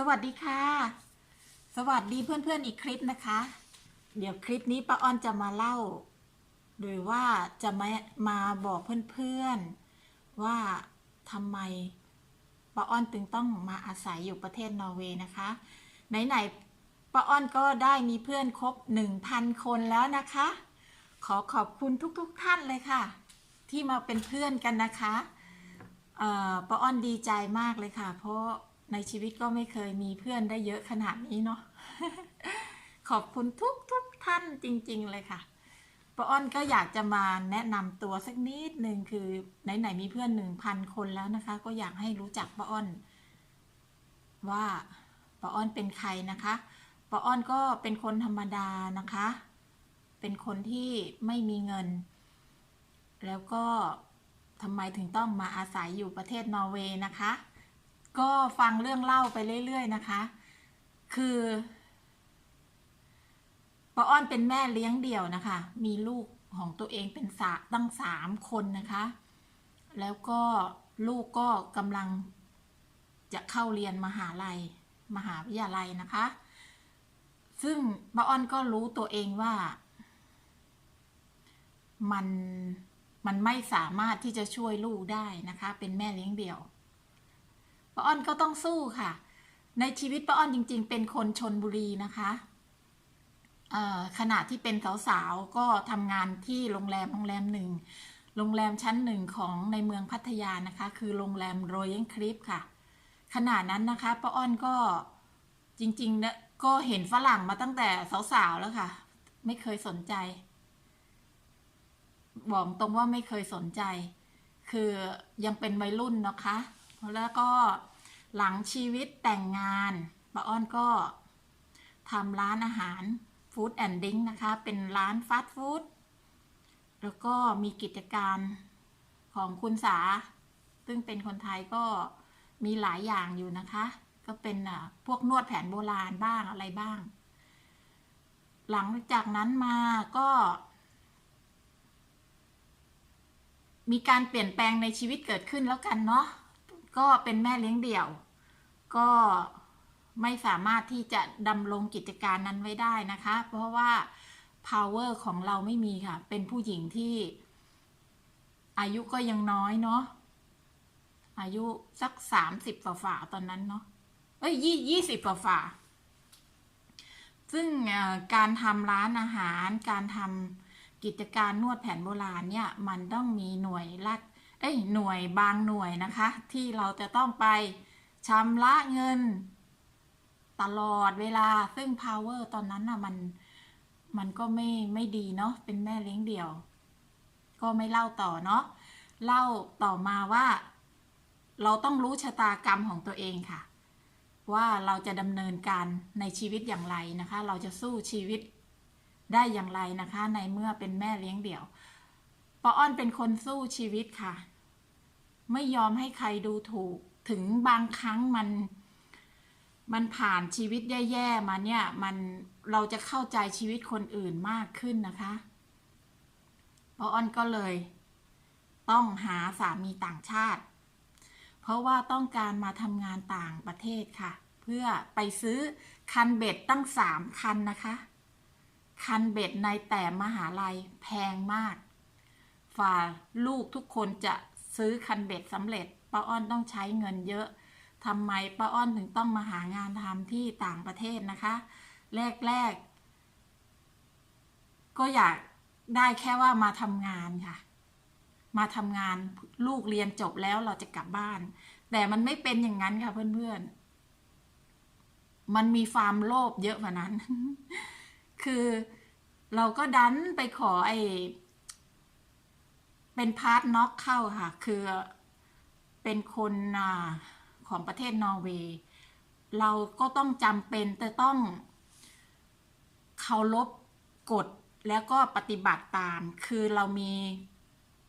สวัสดีค่ะ สวัสดีเพื่อนๆอีกคลิปนะคะ เดี๋ยวคลิปนี้ป้าอ้อนจะมาเล่า หรือว่าจะมามาบอกเพื่อนๆว่าทำไมป้าอ้อนถึงต้องมาอาศัยอยู่ประเทศนอร์เวย์นะคะ ไหนๆป้าอ้อนก็ได้มีเพื่อนครบ 1,000 คนแล้วนะคะ ขอขอบคุณทุกๆทท่านเลยค่ะ ที่มาเป็นเพื่อนกันนะคะป้าอ้อนดีใจมากเลยค่ะ เพราะ ในชีวิตก็ไม่เคยมีเพื่อนได้เยอะขนาดนี้เนาะขอบคุณทุกทุกๆท่านจริง ๆ เลยค่ะป้าอ้อนก็อยากจะมาแนะนำตัวสักนิดหนึ่งคือไหนๆมีเพื่อนหนึ่งพันคนแล้วนะคะ ก็อยากให้รู้จักป้าอ้อน ว่าป้าอ้อนเป็นใครนะคะป้าอ้อนก็เป็นคนธรรมดานะคะ เป็นคนที่ไม่มีเงิน แล้วก็ทำไมถึงต้องมาอาศัยอยู่ประเทศนอร์เวย์นะคะ ก็ฟังเรื่องเล่าไปเรื่อย ๆ นะคะ คือป้าอ้อนเป็นแม่เลี้ยงเดี่ยวนะคะ มีลูกของตัวเองเป็นสาตั้งสามคนนะคะ แล้วก็ลูกก็กำลังจะเข้าเรียนมหาลัย มหาวิทยาลัยนะคะ ซึ่งป้าอ้อนก็รู้ตัวเองว่า มันมันไม่สามารถที่จะช่วยลูกได้นะคะ เป็นแม่เลี้ยงเดี่ยว ป้าอ้อนก็ต้องสู้ค่ะ ในชีวิตป้าอ้อนจริง ๆ เป็นคนชนบุรีนะคะเอ่อขณะที่เป็นสาวๆก็ทำงานที่โรงแรมโรงแรมหนึ่งโรงแรมชั้นหนึ่งของในเมืองพัทยานะคะ คือโรงแรมรอยัลคลิฟค่ะ ขณะนั้นนะคะป้าอ้อนก็จริงๆนะก็เห็นฝรั่งมาตั้งแต่สาวๆแล้วค่ะ ไม่เคยสนใจ บอกตรงว่าไม่เคยสนใจ คือยังเป็นวัยรุ่นนะคะ แล้วก็ หลังชีวิตแต่งงานป้าอ้อนก็ทำร้านอาหารฟู้ดแอนด์ดิ้งนะคะ เป็นร้านฟาสต์ฟู้ดแล้วก็มีกิจการของคุณสา ซึ่งเป็นคนไทยก็มีหลายอย่างอยู่นะคะ ก็เป็นอะพวกนวดแผนโบราณบ้างอะไรบ้าง หลังจากนั้นมาก็ มีการเปลี่ยนแปลงในชีวิตเกิดขึ้นแล้วกันเนาะ ก็เป็นแม่เลี้ยงเดี่ยว ก็ไม่สามารถที่จะดำรงกิจการนั้นไว้ได้นะคะ เพราะว่า power ของเราไม่มีค่ะ เป็นผู้หญิงที่ อายุก็ยังน้อยเนาะอายุสักสามสิบฝ่าตอนนั้นเนาะเอ้ยยี่ยี่สิบฝ่าซึ่งการทำร้านอาหาร การทำกิจการนวดแผนโบราณเนี่ย มันต้องมีหน่วยรัฐ เอ้ยหน่วยบางหน่วยนะคะ ที่เราจะต้องไปชำระเงิน ตลอดเวลาซึ่ง power ตอนนั้นน่ะมันมันก็ไม่ไม่ดีเนาะเป็นแม่เลี้ยงเดี่ยว ก็ไม่เล่าต่อเนาะเล่าต่อมาว่า เราต้องรู้ชะตากรรมของตัวเองค่ะ ว่าเราจะดำเนินการในชีวิตอย่างไรนะคะ เราจะสู้ชีวิตได้อย่างไรนะคะ ในเมื่อเป็นแม่เลี้ยงเดี่ยว ปออ้อนเป็นคนสู้ชีวิตค่ะ ไม่ยอมให้ใครดูถูก ถึงบางครั้งมัน มันผ่านชีวิตแย่ๆมาเนี่ย มันเราจะเข้าใจชีวิตคนอื่นมากขึ้นนะคะปออ้อนก็เลย ต้องหาสามีต่างชาติ เพราะว่าต้องการมาทำงานต่างประเทศค่ะ เพื่อไปซื้อคันเบ็ดตั้งสามคันนะคะ คันเบ็ดในแต่มหาลัยแพงมาก ฝ่าลูกทุกคนจะซื้อคันเบ็ดสำเร็จป้าอ้อนต้องใช้เงินเยอะทำไมป้าอ้อนถึงต้องมาหางานทำที่ต่างประเทศนะคะ แรกๆก็อยากได้แค่ว่ามาทำงานค่ะ มาทำงานลูกเรียนจบแล้วเราจะกลับบ้าน แต่มันไม่เป็นอย่างนั้นค่ะเพื่อนๆ มันมีความโลภเยอะกว่านั้น คือเราก็ดันไปขอไอ เป็นพาร์ทน็อกเข้าค่ะ คือเป็นคนอของประเทศนอร์เวย์เราก็ต้องจำเป็นแต่ต้องเคารพกฎแล้วก็ปฏิบัติตาม คือเรามี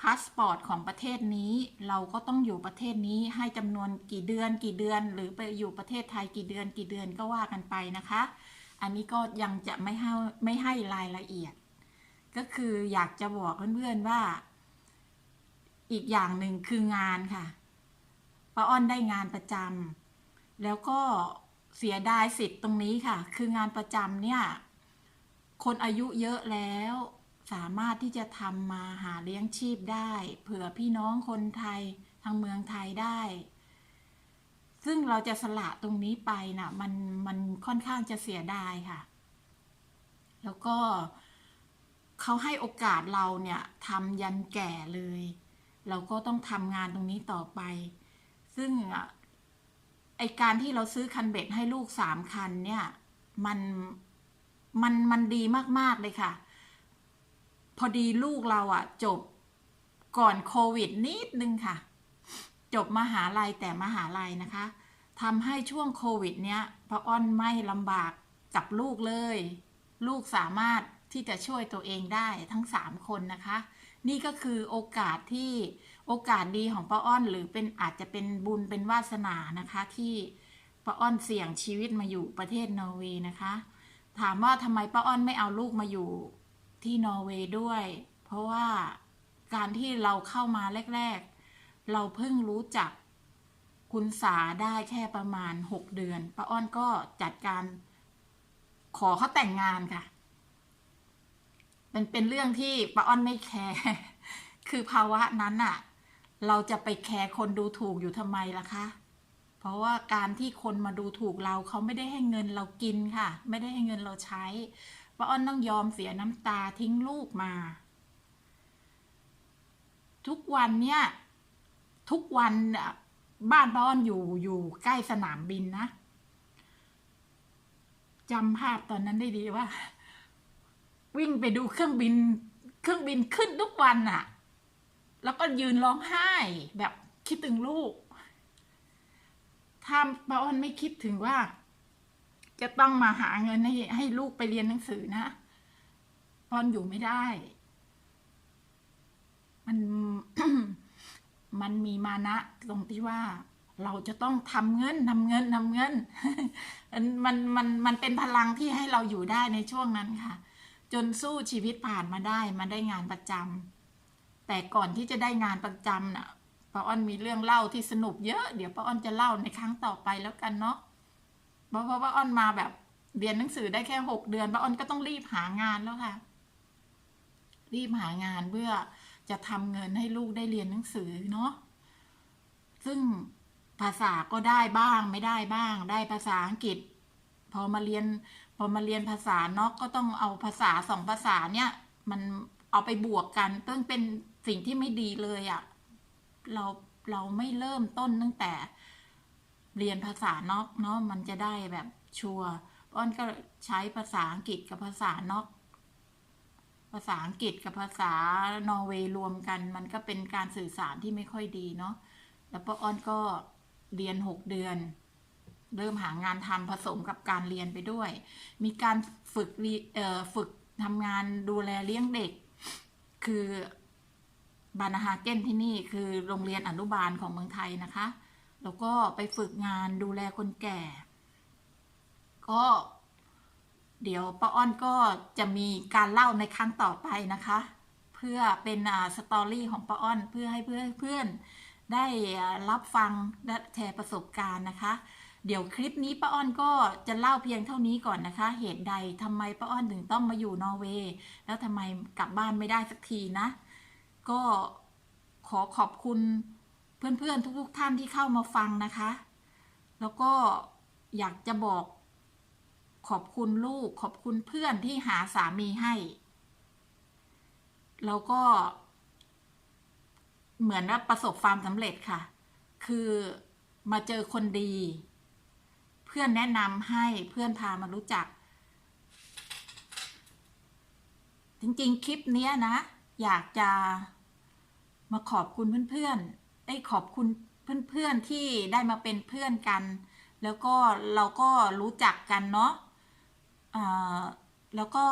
พาสปอร์ตของประเทศนี้ เราก็ต้องอยู่ประเทศนี้ให้จำนวนกี่เดือนกี่เดือน หรือไปอยู่ประเทศไทยกี่เดือนกี่เดือนก็ว่ากันไปนะคะ อันนี้ก็ยังจะไม่ให้ไม่ให้รายละเอียด ก็คืออยากจะบอกเพื่อนๆว่า อีกอย่างหนึ่งคืองานค่ะป้าอ้อนได้งานประจำแล้วก็เสียดายสิทธิ์ตรงนี้ค่ะ คืองานประจำเนี่ย คนอายุเยอะแล้ว สามารถที่จะทำมาหาเลี้ยงชีพได้ เผื่อพี่น้องคนไทยทางเมืองไทยได้ ซึ่งเราจะสละตรงนี้ไปนะ่ะ มันมันค่อนข้างจะเสียดายค่ะ แล้วก็เขาให้โอกาสเราเนี่ยทำยันแก่เลย เราก็ต้องทำงานตรงนี้ต่อไป ซึ่งไอการที่เราซื้อคันเบ็ดให้ลูกสามคันเนี่ยมันมันมันดีมาก ๆ เลยค่ะ พอดีลูกเราอะจบก่อนโควิดนิดนึงค่ะ จบมหาลัยแต่มหาลัยนะคะทำให้ช่วงโควิด เนี้ยพระอ้อนไม่ลำบากกับลูกเลย ลูกสามารถที่จะช่วยตัวเองได้ทั้งสามคนนะคะ นี่ก็คือโอกาสที่โอกาสดีของป้าอ้อนหรือเป็นอาจจะเป็นบุญเป็นวาสนานะคะ ที่ป้าอ้อนเสี่ยงชีวิตมาอยู่ประเทศนอร์เวย์นะคะ ถามว่าทำไมป้าอ้อนไม่เอาลูกมาอยู่ที่นอร์เวย์ด้วย เพราะว่าการที่เราเข้ามาแรก ๆ เราเพิ่งรู้จักคุณสาได้แค่ประมาณหกเดือนป้าอ้อนก็จัดการขอเขาแต่งงานค่ะ มันเป็นเรื่องที่ป้าอ้อนไม่แคร์คือภาวะนั้นอะเราจะไปแคร์คนดูถูกอยู่ทำไมล่ะคะ เพราะว่าการที่คนมาดูถูกเราเขาไม่ได้ให้เงินเรากินค่ะ ไม่ได้ให้เงินเราใช้ป้าอ้อนต้องยอมเสียน้ำตาทิ้งลูกมา ทุกวันเนี่ย ทุกวันบ้านป้าอ้อนอยู่อยู่ใกล้สนามบินนะจำภาพตอนนั้นได้ดีว่า วิ่งไปดูเครื่องบิน เครื่องบินขึ้นทุกวันน่ะแล้วก็ยืนร้องไห้แบบคิดถึงลูกถ้าป้าอ้อนไม่คิดถึงว่า จะต้องมาหาเงินให้ให้ลูกไปเรียนหนังสือนะป้อนอยู่ไม่ได้ มันมันมีมานะตรงที่ว่าเราจะต้องทำเงินทำเงินทำเงิน มันมันมันมันเป็นพลังที่ให้เราอยู่ได้ในช่วงนั้นค่ะ จนสู้ชีวิตผ่านมาได้มาได้งานประจำแต่ก่อนที่จะได้งานประจำน่ะป้าอ้อนมีเรื่องเล่าที่สนุกเยอะ เดี๋ยวป้าอ้อนจะเล่าในครั้งต่อไปแล้วกันเนาะเพราะเพราะว่าอ้อนมาแบบเรียนหนังสือได้แค่หกเดือนป้าอ้อนก็ต้องรีบหางานแล้วค่ะ รีบหางานเพื่อจะทำเงินให้ลูกได้เรียนหนังสือเนาะซึ่งภาษาก็ได้บ้างไม่ได้บ้าง ได้ภาษาอังกฤษ พอมาเรียน พอมาเรียนภาษานอกก็ต้องเอาภาษาสองภาษาเนี่ย มันเอาไปบวกกันซึ่งเป็นสิ่งที่ไม่ดีเลยอะ่ะเราเราไม่เริ่มต้นตั้งแต่เรียนภาษานอกเนาะมันจะได้แบบชัวร์อ้อนก็ใช้ภาษาอังกฤษกับภาษานอก ภาษาอังกฤษกับภาษานอร์เวย์รวมกัน มันก็เป็นการสื่อสารที่ไม่ค่อยดีเนาะแล้วป้าอ้อนก็เรียนหกเดือน เริ่มหางานทำผสมกับการเรียนไปด้วย มีการฝึกเอ่อฝึกทำงานดูแลเลี้ยงเด็ก คือบานาฮาเกนที่นี่คือโรงเรียนอนุบาลของเมืองไทยนะคะ แล้วก็ไปฝึกงานดูแลคนแก่ ก็เดี๋ยวป้าอ้อนก็จะมีการเล่าในครั้งต่อไปนะคะ เพื่อเป็นสตอรี่ของป้าอ้อนเพื่อให้เพื่อนเพื่อนได้รับฟังและแชร์ประสบการณ์นะคะ เดี๋ยวคลิปนี้ป้าอ้อนก็จะเล่าเพียงเท่านี้ก่อนนะคะ เหตุใดทำไมป้าอ้อนถึงต้องมาอยู่นอร์เวย์แล้วทำไมกลับบ้านไม่ได้สักทีนะ ก็ขอขอบคุณเพื่อนๆทุกๆท่านที่เข้ามาฟังนะคะ แล้วก็อยากจะบอกขอบคุณลูกขอบคุณเพื่อนที่หาสามีให้ แล้วก็ เหมือนว่าประสบความสำเร็จค่ะ คือมาเจอคนดี พื่อนแนะนำให้เพื่อนพามารู้จัก จริงๆ คลิปเนี้ยนะ อยากจะมาขอบคุณเพื่อนๆ ได้ขอบคุณเพื่อนๆ ที่ได้มาเป็นเพื่อนกัน แล้วก็เราก็รู้จักกันเนาะแล้วก็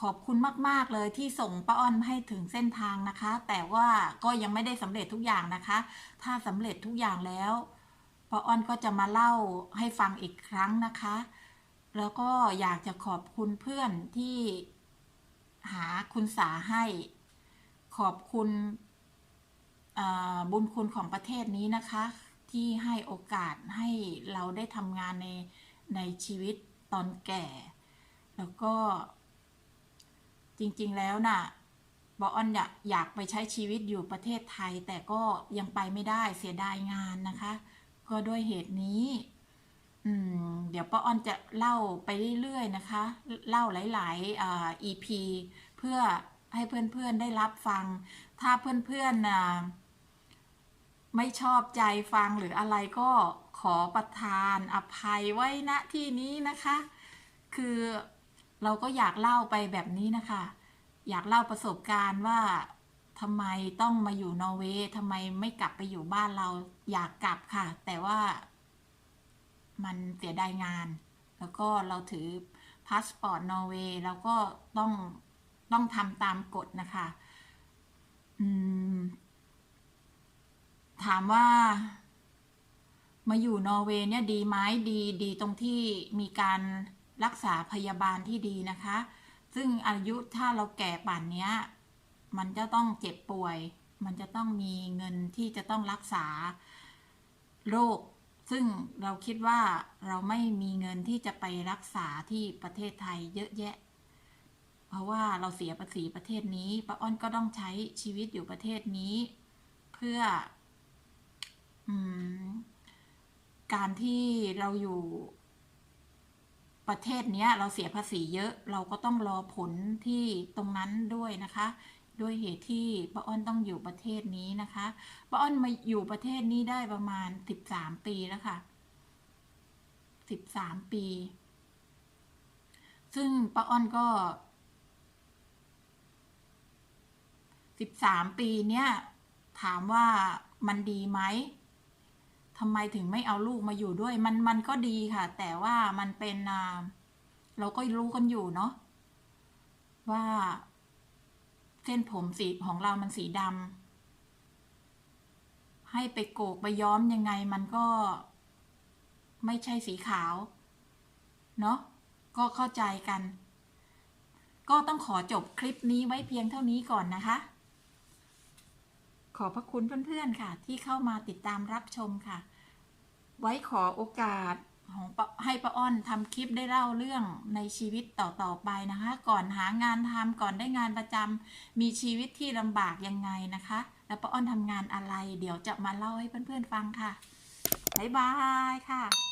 ขอบคุณมาก ๆ เลยที่ส่งป้าอ้อนให้ถึงเส้นทางนะคะ แต่ว่าก็ยังไม่ได้สำเร็จทุกอย่างนะคะ ถ้าสำเร็จทุกอย่างแล้ว ป้าอ้อนก็จะมาเล่าให้ฟังอีกครั้งนะคะ แล้วก็อยากจะขอบคุณเพื่อนที่หาคุณสาให้ ขอบคุณบุญคุณของประเทศนี้นะคะ ที่ให้โอกาสให้เราได้ทำงานในในชีวิตตอนแก่ แล้วก็จริงๆแล้วน่ะบออนอยากอยากไปใช้ชีวิตอยู่ประเทศไทย แต่ก็ยังไปไม่ได้เสียดายงานนะคะ ก็ด้วยเหตุนี้อืมเดี๋ยวป้าอ้อนจะเล่าไปเรื่อยๆนะคะ เล่าหลายๆอ่า EP เพื่อให้เพื่อนๆได้รับฟัง ถ้าเพื่อนๆนะไม่ชอบใจฟังหรืออะไรก็ขอประทานอภัยไว้ณที่นี้นะคะ คือเราก็อยากเล่าไปแบบนี้นะคะ อยากเล่าประสบการณ์ว่า ทำไมต้องมาอยู่นอร์เวย์ทำไมไม่กลับไปอยู่บ้านเราอยากกลับค่ะ แต่ว่ามันเสียดายงาน แล้วก็เราถือพาสปอร์ตนอร์เวย์แล้วก็ต้องต้องทำตามกฎนะคะถามว่า มาอยู่นอร์เวย์เนี่ยดีไหมดีดีตรงที่มีการรักษาพยาบาลที่ดีนะคะ ซึ่งอายุถ้าเราแก่ป่านเนี้ย มันจะต้องเจ็บป่วย มันจะต้องมีเงินที่จะต้องรักษาโรค ซึ่งเราคิดว่าเราไม่มีเงินที่จะไปรักษาที่ประเทศไทยเยอะแยะ เพราะว่าเราเสียภาษีประเทศนี้ป้าอ้อนก็ต้องใช้ชีวิตอยู่ประเทศนี้ เพื่ออการที่เราอยู่ประเทศเนี้ยเราเสียภาษีเยอะเราก็ต้องรอผลที่ตรงนั้นด้วยนะคะ ด้วยเหตุที่ป้าอ้อนต้องอยู่ประเทศนี้นะคะป้าอ้อนมาอยู่ประเทศนี้ได้ประมาณสิบสามปีแล้วค่ะสิบสามปี ซึ่งป้าอ้อนก็สิบสามปีเนี้ยถามว่ามันดีไหมทำไมถึงไม่เอาลูกมาอยู่ด้วย มันมันก็ดีค่ะ แต่ว่ามันเป็นเราก็รู้กันอยู่เนาะว่า ส้นผมสีของเรามันสีดำให้ไปโกกไปย้อมยังไงมันก็ ไม่ใช่สีขาว เนาะก็เข้าใจกัน ก็ต้องขอจบคลิปนี้ไว้เพียงเท่านี้ก่อนนะคะ ขอพระคุณเพื่อนๆค่ะ ที่เข้ามาติดตามรับชมค่ะ ไว้ขอโอกาส ของให้ป้าอ้อนทำคลิปได้เล่าเรื่องในชีวิตต่อๆไปนะคะ ก่อนหางานทำก่อนได้งานประจำมีชีวิตที่ลำบากยังไงนะคะ แล้วป้าอ้อนทำงานอะไร เดี๋ยวจะมาเล่าให้เพื่อนๆฟังค่ะบ๊ายบายค่ะ